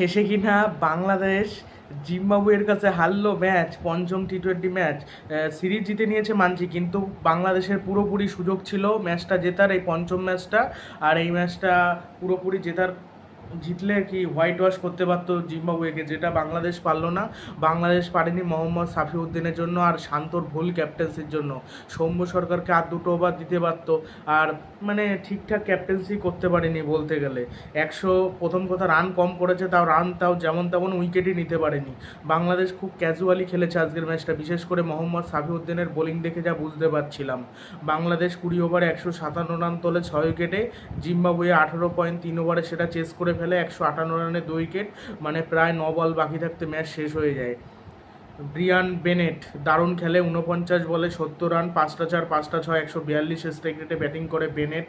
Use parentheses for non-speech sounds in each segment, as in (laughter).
শেষে কিনা বাংলাদেশ জিম্বাবুয়ের কাছে হারলো ম্যাচ, পঞ্চম টি টোয়েন্টি ম্যাচ। সিরিজ জিতে নিয়েছে মানছি, কিন্তু বাংলাদেশের পুরোপুরি সুযোগ ছিল ম্যাচটা জেতার, এই পঞ্চম ম্যাচটা। আর এই ম্যাচটা পুরোপুরি জেতার জিতলে কি হোয়াইট ওয়াশ করতে পারতো জিম্বাবুয়েকে? যেটা বাংলাদেশ পারল না। বাংলাদেশ পারেনি মোহাম্মদ সাফিউদ্দিনের জন্য আর শান্তর ভুল ক্যাপ্টেন্সির জন্য। সৌম্য সরকারকে আর দুটো ওভার দিতে পারতো। আর মানে ঠিকঠাক ক্যাপ্টেন্সি করতে পারেনি বলতে গেলে। একশো প্রথম কথা রান কম করেছে, তাও রান তাও যেমন তেমন উইকেটই নিতে পারেনি। বাংলাদেশ খুব ক্যাজুয়ালি খেলেছে আজকের ম্যাচটা বিশেষ করে মোহাম্মদ সাফিউদ্দিনের বোলিং দেখে যা বুঝতে পারছিলাম। বাংলাদেশ কুড়ি ওভারে একশো সাতান্ন রান তোলে ছয় উইকেটে জিম্বাবুয়ে আঠারো পয়েন্ট তিন ওভারে সেটা চেস করে ফেলে, একশো আটান্ন রানে দুই উইকেট মানে প্রায় ন বল বাকি থাকতে ম্যাচ শেষ হয়ে যায়। ব্রিয়ান বেনেট দারুণ খেলে উনপঞ্চাশ বলে সত্তর রান, পাঁচটা চার, পাঁচটা ছয়, একশো বিয়াল্লিশ স্ট্রাইক রেটে ব্যাটিং করে বেনেট।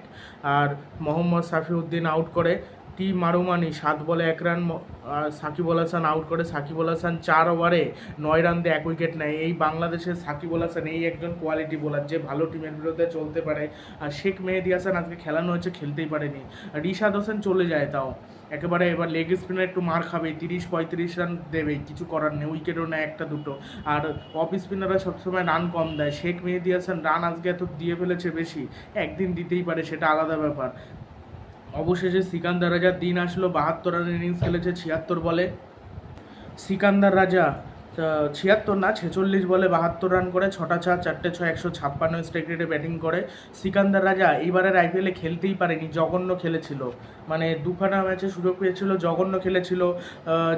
আর মোহাম্মদ সাফিউদ্দিন আউট করে টি মারুমানি, সাত বলে এক রান সাকিব হাসান আউট করে। সাকিব হাসান চার ওভারে নয় রান দিয়ে এক উইকেট নেয়। এই বাংলাদেশের সাকিব হাসান এই একজন কোয়ালিটি বোলার যে ভালো টিমের বিরুদ্ধে চলতে পারে। আর শেখ মেহেদি হাসান আজকে খেলানো হয়েছে, খেলতেই পারেনি। রিশাদ হোসেন চলে যায় তাও। একেবারে এবার লেগ স্পিনার একটু মার খাবে, তিরিশ পঁয়ত্রিশ রান দেবে, কিছু করার নেই উইকেটও নেয় একটা দুটো। আর অফ স্পিনাররা সবসময় রান কম দেয়। শেখ মেহেদি হাসান রান আজকে এত দিয়ে ফেলেছে বেশি, একদিন দিতেই পারে, সেটা আলাদা ব্যাপার। অবশেষে সিকান্দার রাজার দিন আসলো, বাহাত্তর রানের ইনিংস খেলেছে, ছিয়াত্তর বলে। সিকান্দার রাজা ছিয়াত্তর না, ছেচল্লিশ বলে বাহাত্তর রান করে, ছটা চার চারটে ছয়, একশো ছাপ্পান্ন স্ট্রাইক রেটে ব্যাটিং করে। সিকান্দার রাজা এইবারের আইপিএলে খেলতেই পারেনি, জঘন্য খেলেছিল। মানে দুখানা ম্যাচে সুযোগ পেয়েছিল, জঘন্য খেলেছিল।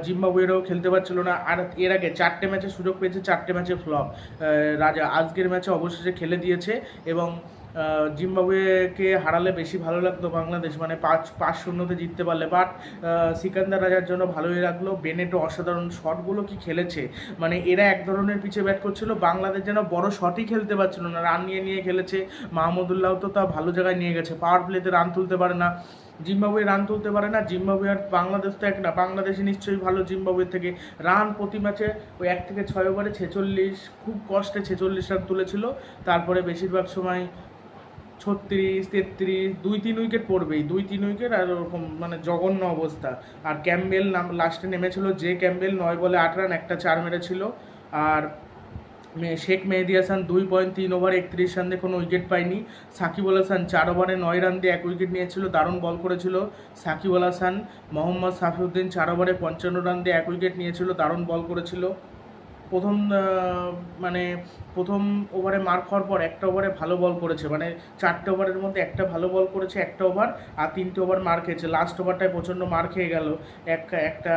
জিম্বাবুয়েরও খেলতে পারছিল না। আর এর আগে চারটে ম্যাচে সুযোগ পেয়েছে, চারটে ম্যাচে ফ্লপ রাজা আজকের ম্যাচে অবশেষে খেলে দিয়েছে এবং জিম্বাবুয়েকে হারালে বেশি ভালো লাগতো বাংলাদেশ। মানে পাঁচ পাঁচ শূন্যতে জিততে পারলে। বাট সিকান্দার রাজার জন্য ভালোই লাগল। বেনেটো অসাধারণ শটগুলো কি খেলেছে? মানে এরা এক ধরনের পিছে ব্যাট করছিল। বাংলাদেশ যেন বড় শটই খেলতে পারছিল না। রান নিয়ে নিয়ে খেলেছে। মাহমুদুল্লাহ তো তা ভালো জায়গায় নিয়ে গেছে। পাওয়ার প্লেতে রান তুলতে পারে না। জিম্বাবুয়ে রান তুলতে পারে না। জিম্বাবুয়ে আর বাংলাদেশ তো এক না। বাংলাদেশে নিশ্চয়ই ভালো জিম্বাবুয়ে থেকে। রান প্রতি ম্যাচে ওই এক থেকে ছয় ওভারে ছেচল্লিশ, খুব কষ্টে ছেচল্লিশ রান তুলেছিল। তারপরে বেশিরভাগ সময় ছত্রিশ, তেত্রিশ, দুই, তিন উইকেট পড়বেই। দুই, তিন উইকেট আর ওরকম মানে জঘন্য অবস্থা। আর ক্যাম্বেল নাম, লাস্টে নেমেছিল যে ক্যাম্বেল নয় বলে আট রান, একটা চার মেরেছিল। আর শেখ মেহেদি হাসান দুই পয়েন্ট তিন ওভার একত্রিশ রান দিয়ে কোনো উইকেট পায়নি। সাকিব আল হাসান চার ওভারে নয় রান দিয়ে এক উইকেট নিয়েছিল, দারুণ বল করেছিল। সাকিব আল হাসান, মোহাম্মদ সাফিউদ্দিন চার ওভারে পঞ্চান্ন রান দিয়ে এক উইকেট নিয়েছিল, দারুণ বল করেছিল। প্রথম মানে প্রথম ওভারে মার খাওয়ার পর একটা ওভারে ভালো বল করেছে। মানে চারটে ওভারের মধ্যে একটা ভালো বল করেছে, একটা ওভার আর তিনটে ওভার মার খেয়েছে। লাস্ট ওভারটায় প্রচণ্ড মার খেয়ে গেল। একটা একটা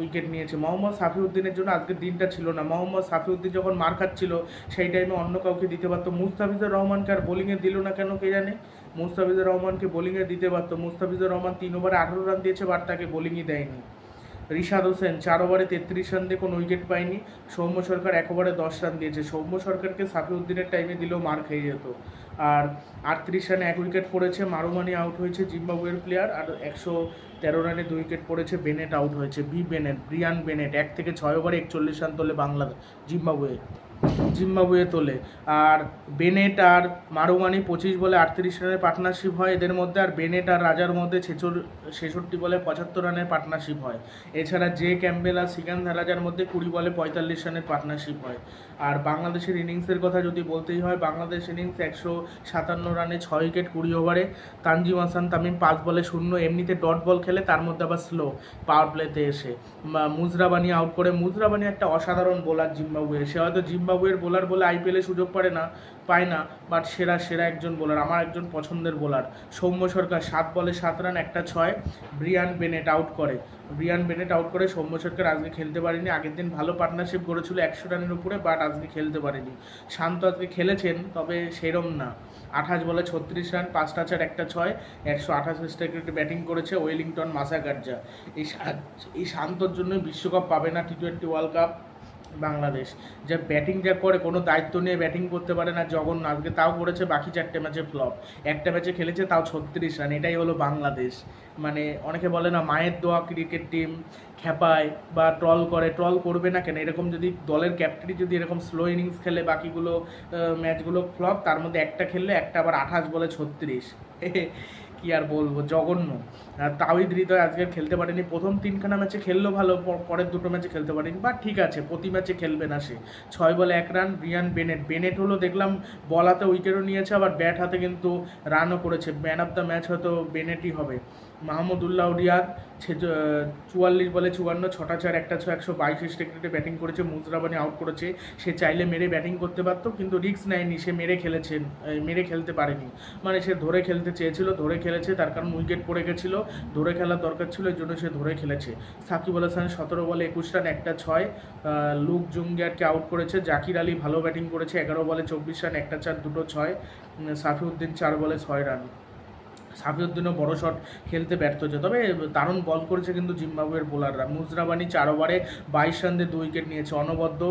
উইকেট নিয়েছে। মোহাম্মদ সাফিউদ্দিনের জন্য আজকের দিনটা ছিল না। মোহাম্মদ সাফিউদ্দিন যখন মার খাচ্ছিল সেই টাইমে অন্য কাউকে দিতে পারতো। মুস্তাফিজুর রহমানকে আর বোলিংয়ে দিল না কেন কে জানে? মুস্তাফিজুর রহমানকে বোলিংয়ে দিতে পারতো। মুস্তাফিজুর রহমান তিন ওভারে আঠারো রান দিয়েছে বাট তাকে বোলিংই দেয়নি। রিশাদ হোসেন চার ওভারে তেত্রিশ রান দিয়ে কোনো উইকেট পায়নি। সৌম্য সরকার এক ওভারে দশ রান দিয়েছে। সৌম্য সরকারকে সাফিউদ্দিনের টাইমে দিলেও মার খেয়ে যেত। আর আটত্রিশ রানে এক উইকেট পড়েছে, মারুমানি আউট হয়েছে জিম্বাবুয়ের প্লেয়ার আর একশো তেরো রানে দুই উইকেট পড়েছে, বেনেট আউট হয়েছে। বি বেনেট, ব্রিয়ান বেনেট, এক থেকে ছয় ওভারে একচল্লিশ রান তোলে বাংলা জিম্বাবুয়ে। জিম্বাবুয়ে তোলে। আর বেনেট আর মারুমানি পঁচিশ বলে আটত্রিশ রানের পার্টনারশিপ হয়। এদের মধ্যে আর বেনেট আর রাজার মধ্যে ছেচর ছেষট্টি বলে পঁচাত্তর রানের পার্টনারশিপ হয়। এছাড়া জে ক্যাম্বেল আর সিকান্দার রাজার মধ্যে কুড়ি বলে পঁয়তাল্লিশ রানের পার্টনারশিপ হয়। আর বাংলাদেশের ইনিংসের কথা যদি বলতেই হয়, বাংলাদেশ ইনিংস একশো সাতান্ন রানে ছয় উইকেট কুড়ি ওভারে। তানজিম হাসান তামিম পাঁচ বলে শূন্য। এমনিতে ডট বল খেলে তার মধ্যে আবার স্লো পাওয়ার প্লেতে এসে। মুজরাবানি আউট করে। মুজরাবানি একটা অসাধারণ বোলার জিম্বাবুয়ে। সে হয়তো জিম্বাবুয়ের বোলার বলে আইপিএলে সুযোগ পারে না, পায় না বাট সেরা সেরা একজন বোলার আমার একজন পছন্দের বোলার সৌম্য সরকার, সাত বলে সাত রান একটা ছয়। ব্রিয়ান বেনেট আউট করে। ব্রিয়ান বেনেট আউট করে সৌম্য সরকার আজকে খেলতে পারেনি। আগের দিন ভালো পার্টনারশিপ করেছিল একশো রানের উপরে বাট আজকে খেলতে পারেনি। শান্ত আজকে খেলেছেন, তবে সেরম না। আঠাশ বলে ছত্রিশ রান পাঁচটা চার একটা ছয়। একশো আঠাশ স্ট্রাইক রেটে ব্যাটিং করেছে ওয়েলিংটন মাসাগার্জা এই এই শান্তর জন্য বিশ্বকাপ পাবে না T twenty world cup Bangladesh. যে ব্যাটিং যা করে, কোনো দায়িত্ব নিয়ে ব্যাটিং করতে পারে না আজকে তাও করেছে বাকি চারটে ম্যাচে ফ্লপ একটা ম্যাচে খেলেছে তাও ছত্রিশ রান। এটাই হলো বাংলাদেশ। মানে অনেকে বলে না, মায়ের দোয়া ক্রিকেট টিম খেপায় বা ট্রল করে। ট্রল করবে না কেন? এরকম যদি দলের ক্যাপ্টেনই যদি এরকম স্লো ইনিংস খেলে, বাকিগুলো ম্যাচগুলো ফ্লপ তার মধ্যে একটা খেললে একটা আবার আঠাশ বলে ছত্রিশ। (laughs) কি আর বলব, জঘন্য। আর তাওহিদ হৃদয় আজকে খেলতে পারেনি। প্রথম তিনখানা ম্যাচে খেললো ভালো পরের দুটো ম্যাচে খেলতে পারেনি। বা ঠিক আছে, প্রতি ম্যাচে খেলবে না সে। ছয় বলে এক রান, রিয়ান বেনেট। বেনেট হলো দেখলাম বলাতে উইকেটও নিয়েছে, আবার ব্যাট হাতে কিন্তু রানও করেছে। ম্যান অফ দ্য ম্যাচ হয়তো বেনেটই হবে। মাহমুদুল্লাহ রিয়াদ চুয়াল্লিশ বলে চুয়ান্ন ছটা চার একটা ছয় একশো বাইশ স্টেকেটে ব্যাটিং করেছে মুজরাবানি আউট করেছে। সে চাইলে মেরে ব্যাটিং করতে পারতো কিন্তু রিস্ক নেয়নি সে মেরে খেলেছেন এই, মেরে খেলতে পারেনি। মানে সে ধরে খেলতে চেয়েছিল ধরে খেলেছে তার কারণ উইকেট পড়ে গেছিল ধরে খেলার দরকার ছিল এই জন্য সে ধরে খেলেছে। সাকিব আল হাসান সতেরো বলে একুশ রান একটা ছয় লুক জুঙ্গিয়ারকে আউট করেছে জাকির আলী ভালো ব্যাটিং করেছে এগারো বলে চব্বিশ রান একটা চার দুটো ছয় সাফিউদ্দিন চার বলে ছয় রান সাফিউদ্দিনও বড় শট খেলতে ব্যর্থ হচ্ছে তবে দারুণ বল করেছে কিন্তু জিম্বাবুয়ের বোলাররা মুজরাবানি চার ওভারে বাইশ রান দিয়ে দুই উইকেট নিয়েছে। অনবদ্য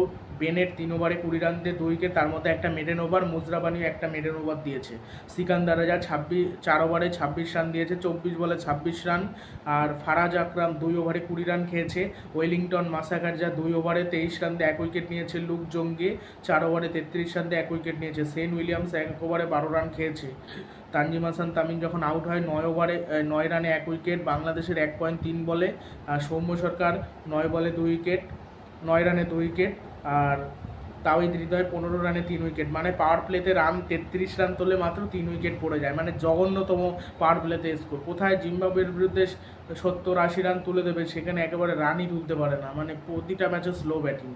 বেনেট তিন ওভারে কুড়ি রান দিয়ে দুই উইকেট, তার মধ্যে একটা মেডেন ওভার মুজরাবানিও একটা মেডেন ওভার দিয়েছে। সিকান্দার রাজা ছাব্বিশ, চার ওভারে ছাব্বিশ রান দিয়েছে, চব্বিশ বলে ছাব্বিশ রান। আর ফারাজ আকরাম দুই ওভারে কুড়ি রান খেয়েছে। ওয়েলিংটন মাসাকার যা দুই ওভারে তেইশ রান দিয়ে এক উইকেট নিয়েছে। লুক জঙ্গে চার ওভারে তেত্রিশ রান দিয়ে এক উইকেট নিয়েছে। সেন উইলিয়ামস এক ওভারে বারো রান খেয়েছে। তানজিম হাসান তামিম যখন আউট হয়, নয় ওভারে নয় রানে এক উইকেট, বাংলাদেশের এক পয়েন্ট তিন বলে। সৌম্য সরকার নয় বলে দুই উইকেট, নয় রানে দুই উইকেট। আর তাওহিদ হৃদয় পনেরো রানে তিন উইকেট। মানে পাওয়ার প্লেতে রান, তেত্রিশ রান তোলে মাত্র তিন উইকেট পড়ে যায়। মানে জঘন্যতম পাওয়ার প্লেতে স্কোর কোথায় জিম্বাবুয়ের বিরুদ্ধে সত্তর আশি রান তুলে দেবে সেখানে একেবারে রানই তুলতে পারে না। মানে প্রতিটা ম্যাচে স্লো ব্যাটিং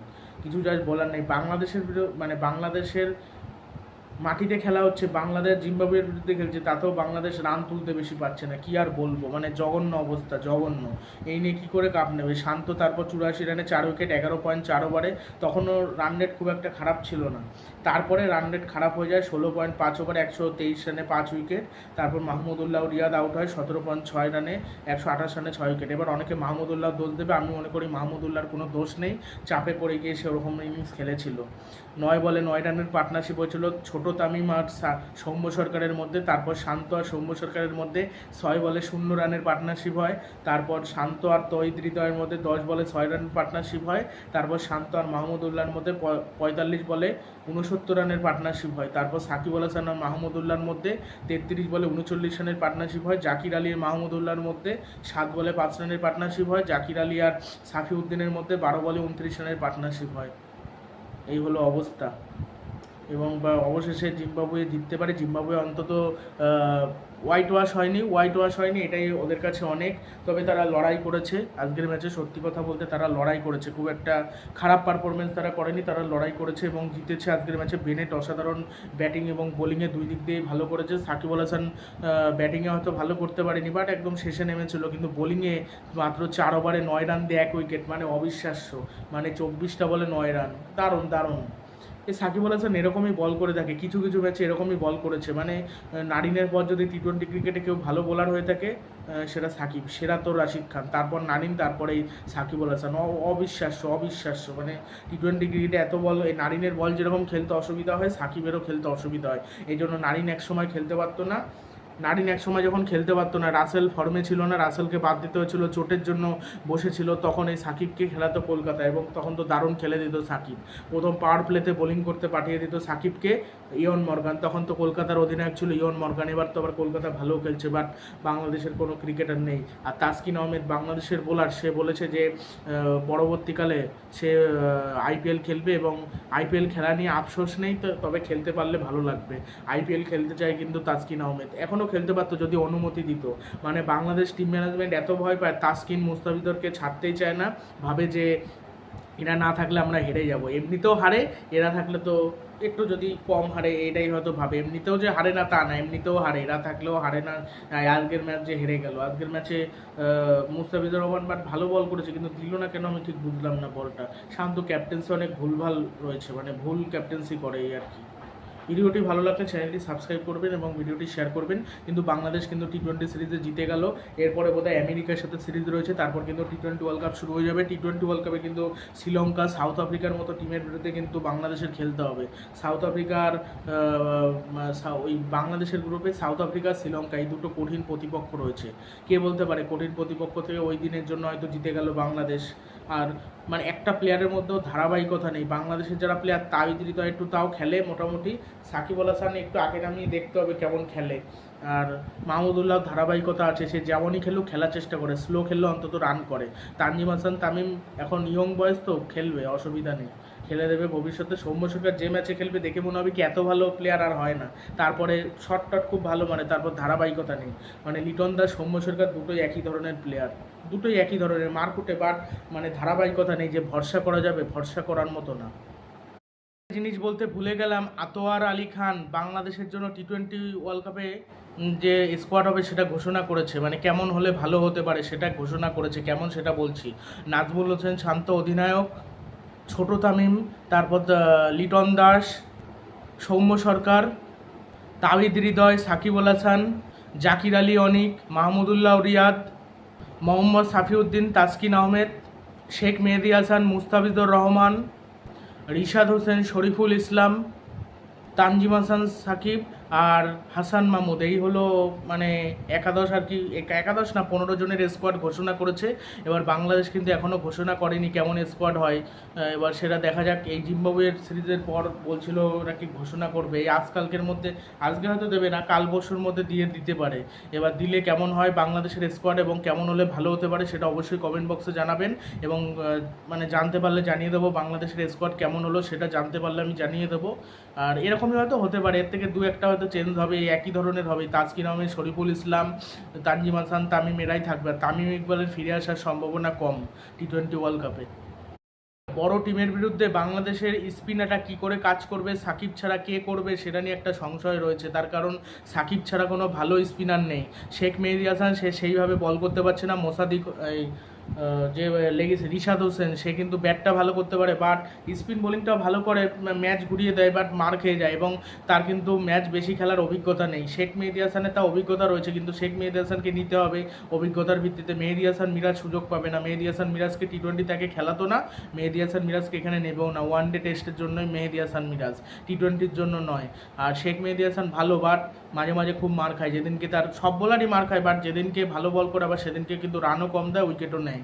কিছু যা বলার নেই। বাংলাদেশের মানে বাংলাদেশের মাটিতে খেলা হচ্ছে, বাংলাদেশ, জিম্বাবুয়ের বিরুদ্ধে খেলছে, তাতেও বাংলাদেশ রান তুলতে বেশি পারছে না। কি আর বলব? মানে জঘন্য অবস্থা, জঘন্য। এই নিয়ে কী করে কাপ নেবে? শান্ত তারপর চুরাশি রানে চার উইকেট এগারো পয়েন্ট চার ওভারে তখনও রান রেট খুব একটা খারাপ ছিল না। তারপরে রান রেট খারাপ হয়ে যায়, ষোলো পয়েন্ট পাঁচ ওভারে একশো তেইশ রানে পাঁচ উইকেট তারপর মাহমুদুল্লাহ রিয়াদ আউট হয়, সতেরো পয়েন্ট ছয় রানে একশো আঠাশ রানে ছয় উইকেট এবার অনেকে মাহমুদুল্লাহ দোষ দেবে, আমি মনে করি মাহমুদুল্লাহর কোনো দোষ নেই। চাপে পড়ে গিয়ে সে ওরকম ইনিংস খেলেছিল। নয় বলে নয় রানের পার্টনারশিপ হয়েছিল। ছোট তামিম আর সৌম্য সরকারের মধ্যে, তারপর শান্ত আর সৌম্য সরকারের মধ্যে ছয় বলে শূন্য রানের পার্টনারশিপ হয়। তারপর শান্ত আর তহিদ হৃদয়ের মধ্যে দশ বলে ছয় রানের পার্টনারশিপ হয়। তারপর শান্ত আর মাহমুদুল্লাহর মধ্যে পঁয়তাল্লিশ বলে উনসত্তর রানের পার্টনারশিপ হয়। তারপর সাকিব আল হাসান আর মাহমুদুল্লাহর মধ্যে তেত্রিশ বলে উনচল্লিশ রানের পার্টনারশিপ হয়। জাকির আলী আর মাহমুদুল্লাহর মধ্যে সাত বলে পাঁচ রানের পার্টনারশিপ হয়। জাকির আলী আর সাফিউদ্দিনের মধ্যে বারো বলে উনত্রিশ রানের পার্টনারশিপ হয়। এই হলো অবস্থা। এবং বা অবশেষে জিম্বাবুয়ে জিততে পারে। জিম্বাবুয়ে অন্তত হোয়াইট ওয়াশ হয়নি হোয়াইট ওয়াশ হয়নি, এটাই ওদের কাছে অনেক। তবে তারা লড়াই করেছে। আজকের ম্যাচে সত্যি কথা বলতে তারা লড়াই করেছে। খুব একটা খারাপ পারফরমেন্স তারা করেনি, তারা লড়াই করেছে এবং জিতেছে আজকের ম্যাচে বেনেট। অসাধারণ ব্যাটিং এবং বোলিংয়ে দুই দিক দিয়েই ভালো করেছে। সাকিব আল হাসান ব্যাটিংয়ে হয়তো ভালো করতে পারেনি বাট একদম শেষে নেমেছিল। কিন্তু বোলিংয়ে মাত্র চার ওভারে নয় রান দিয়ে এক উইকেট মানে অবিশ্বাস্য। মানে চব্বিশটা বলে নয় রান। দারুণ দারুণ। সাকিব আল হাসান এরকমই বল করে থাকে, কিছু কিছু ম্যাচে এরকমই বল করেছে। মানে নারিনের পর যদি টি টোয়েন্টি ক্রিকেটে কেউ ভালো বোলার হয়ে থাকে সেটা সাকিব, সেরা তো রাশিদ খান, তারপর নারিন তারপরে এই সাকিব আল হাসান। অবিশ্বাস্য অবিশ্বাস্য। মানে টি টোয়েন্টি ক্রিকেটে এত বল এই নারিনের বল যেরকম খেলতে অসুবিধা হয়, সাকিবেরও খেলতে অসুবিধা হয়। এই জন্য নারিন একসময় খেলতে পারতো না। নারিন এক সময় যখন খেলতে পারতো না, রাসেল ফর্মে ছিল না, রাসেলকে বাদ দিতে হয়েছিল, চোটের জন্য বসেছিল তখন এই সাকিবকে খেলাতো কলকাতা এবং তখন তো দারুণ খেলে দিত সাকিব। প্রথম পাওয়ার প্লেতে বোলিং করতে পাঠিয়ে দিত সাকিবকে ইয়ন মর্গান। তখন তো কলকাতার অধিনায়ক ছিল ইয়ন মর্গান। এবার তো আবার কলকাতা ভালো খেলছে বাট বাংলাদেশের কোনো ক্রিকেটার নেই। আর তাসকিন আহমেদ বাংলাদেশের বোলার সে বলেছে যে পরবর্তীকালে সে আইপিএল খেলবে এবং আইপিএল খেলা নিয়ে আফসোস নেই, তো তবে খেলতে পারলে ভালো লাগবে। আইপিএল খেলতে চায় কিন্তু তাসকিন আহমেদ। এখনও খেলতে পারতো যদি অনুমতি দিত। মানে বাংলাদেশ টিম ম্যানেজমেন্ট এত ভয় পায়, তাসকিন মুস্তাফিদরকে ছাড়তেই চায় না, ভাবে যে এরা না থাকলে আমরা হেরে যাব। এমনিতেও হারে, এরা থাকলে তো একটু যদি কম হারে, এটাই হয়তো ভাবে। এমনিতেও যে হারে না, তা না, এমনিতেও হারে। এরা থাকলেও হারে না আজকের ম্যাচ যে হেরে গেল। আজকের ম্যাচে মুস্তাফিজুর রহমান বাট ভালো বল করেছে, কিন্তু দিল না কেন আমি ঠিক বুঝলাম না বলটা শান্ত ক্যাপ্টেন্সি অনেক ভুলভাল রয়েছে মানে ভুল ক্যাপ্টেন্সি করে এই আর কি। ভিডিওটি ভালো লাগলে চ্যানেলটি সাবস্ক্রাইব করবেন এবং ভিডিওটি শেয়ার করবেন। কিন্তু বাংলাদেশ কিন্তু টি টোয়েন্টি সিরিজে জিতে গেল। এরপরে বোধহয় আমেরিকার সাথে সিরিজ রয়েছে, তারপর কিন্তু টি টোয়েন্টি ওয়ার্ল্ড কাপ শুরু হয়ে যাবে। টি টোয়েন্টি ওয়ার্ল্ড কাপে কিন্তু শ্রীলঙ্কা সাউথ আফ্রিকার মতো টিমের বিরুদ্ধে কিন্তু বাংলাদেশের খেলতে হবে। সাউথ আফ্রিকার ওই বাংলাদেশের গ্রুপে সাউথ আফ্রিকা শ্রীলঙ্কা এই দুটো কঠিন প্রতিপক্ষ রয়েছে। কে বলতে পারে কঠিন প্রতিপক্ষ থেকে ওই দিনের জন্য হয়তো জিতে গেল বাংলাদেশ? আর মানে একটা প্লেয়ারের মধ্যেও ধারাবাহিকতা নেই। বাংলাদেশের যারা প্লেয়ার তাহিদ হৃদয় একটু তাও খেলে মোটামুটি। সাকিব আল হাসান একটু আগে নামিয়ে দেখতে হবে কেমন খেলে। আর মাহমুদুল্লাহ ধারাবাহিকতা আছে, সে যেমনই খেলুক খেলার চেষ্টা করে স্লো খেললেও অন্তত রান করে। তানজিম হাসান, তামিম এখন ইয়ং বয়স তো, খেলবে, অসুবিধা নেই। খেলে দেবে ভবিষ্যতে। সৌম্য সরকার যে ম্যাচে খেলবে, দেখে মনে হবে কি এত ভালো প্লেয়ার আর হয় না। তারপরে শট টট খুব ভালো মানে তারপর ধারাবাহিকতা নেই। মানে লিটন দাস, সৌম্য সরকার দুটোই একই ধরনের প্লেয়ার দুটোই একই ধরনের মারকুটে বাট মানে ধারাবাহিকতা নেই যে ভরসা করা যাবে, ভরসা করার মতো না। জিনিস বলতে ভুলে গেলাম, আতোয়ার আলী খান বাংলাদেশের জন্য টি টোয়েন্টি ওয়ার্ল্ড কাপে যে স্কোয়াড হবে সেটা ঘোষণা করেছে মানে কেমন হলে ভালো হতে পারে সেটা ঘোষণা করেছে, কেমন সেটা বলছি। নাজমুল হোসেন শান্ত অধিনায়ক, ছোট তামিম, তারপর লিটন দাস, সৌম্য সরকার তাওহিদ হৃদয়, সাকিব আল হাসান, জাকির আলী অনিক, মাহমুদুল্লাহ রিয়াদ মোহাম্মদ সাফিউদ্দিন তাসকিন আহমেদ, শেখ মেহেদি হাসান মুস্তাফিজুর রহমান, রিশাদ হোসেন শরীফুল ইসলাম, তানজিম হাসান সাকিব আর হাসান মাহমুদ, এই হলো মানে একাদশ আর কি, এক- একাদশ না, পনেরো জনের স্কোয়াড ঘোষণা করেছে। এবার বাংলাদেশ কিন্তু এখনও ঘোষণা করেনি কেমন স্কোয়াড হয়। এবার সেটা দেখা যাক। এই জিম্বাবুয়ের সিরিজের পর বলছিল ওরা কি ঘোষণা করবে। এই আজকালকের মধ্যে, আজকে হয়তো দেবে না, কাল পরশুর মধ্যে দিয়ে দিতে পারে। এবার দিলে কেমন হয় বাংলাদেশের স্কোয়াড এবং কেমন হলে ভালো হতে পারে সেটা অবশ্যই কমেন্ট বক্সে জানাবেন। এবং মানে জানতে পারলে জানিয়ে দেবো বাংলাদেশের স্কোয়াড কেমন হলো সেটা জানতে পারলে আমি জানিয়ে দেবো। আর এরকমই হয়তো হতে পারে, এর থেকে দু একটা হয়তো চেঞ্জ হবে একই ধরনের হবে। তাজকিন আহমেদ শরীফুল ইসলাম, তানজিম হাসান, তামিম, এরাই থাকবে। তামিম ইকবালের ফিরে আসার সম্ভাবনা কম টি টোয়েন্টি ওয়ার্ল্ড কাপে বড় টিমের বিরুদ্ধে বাংলাদেশের স্পিনারটা কি করে কাজ করবে, সাকিব ছাড়া কে করবে, সেটা নিয়ে একটা সংশয় রয়েছে। তার কারণ সাকিব ছাড়া কোনো ভালো স্পিনার নেই। শেখ মেহেদি হাসান, সে সেইভাবে বল করতে পারছে না। মোসাদিক যে লেগেছে রিশাদ হোসেন, সে কিন্তু ব্যাটটা ভালো করতে পারে বাট স্পিন বোলিংটাও ভালো করে ম্যাচ ঘুরিয়ে দেয় বাট মার খেয়ে যায়, এবং তার কিন্তু ম্যাচ বেশি খেলার অভিজ্ঞতা নেই। শেখ মেহেদি হাসানের তা অভিজ্ঞতা রয়েছে, কিন্তু শেখ মেহেদি হাসানকে নিতে হবে। অভিজ্ঞতার ভিত্তিতে মেহেদি হাসান মিরাজ সুযোগ পাবে না। মেহেদি হাসান মিরাজকে টি টোয়েন্টি তাকে খেলাতো না, মেহেদি হাসান মিরাজকে এখানে নেবেও না। ওয়ান ডে টেস্টের জন্যই মেহেদি হাসান মিরাজ টি টোয়েন্টির জন্য নয়। আর শেখ মেহেদি হাসান ভালো বাট মাঝে মাঝে খুব মার খায়। যেদিনকে তার, সব বলারই মার খায় বাট যেদিনকে ভালো বল করে, আবার সেদিনকে কিন্তু রানও কম দেয় উইকেটও নেয়।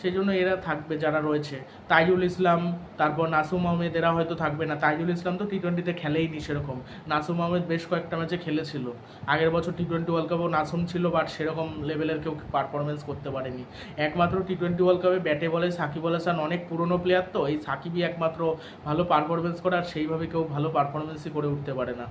সেই জন্য এরা থাকবে যারা রয়েছে। তাইজুল ইসলাম, তারপর নাসুম আহমেদ, এরা হয়তো থাকবে না। তাইজুল ইসলাম তো টি টোয়েন্টিতে খেলেইনি সেরকম। নাসুম আহমেদ বেশ কয়েকটা ম্যাচে খেলেছিল। আগের বছর টি টোয়েন্টি ওয়ার্ল্ড কাপেও নাসুম ছিল বাট সেরকম লেভেলের কেউ পারফরমেন্স করতে পারেনি। একমাত্র টি টোয়েন্টি ওয়ার্ল্ড কাপে ব্যাটে বলে সাকিব আল হাসান অনেক পুরনো প্লেয়ার তো, এই সাকিবই একমাত্র ভালো পারফরমেন্স করে আর সেইভাবে কেউ ভালো পারফরমেন্সই করে উঠতে পারে না।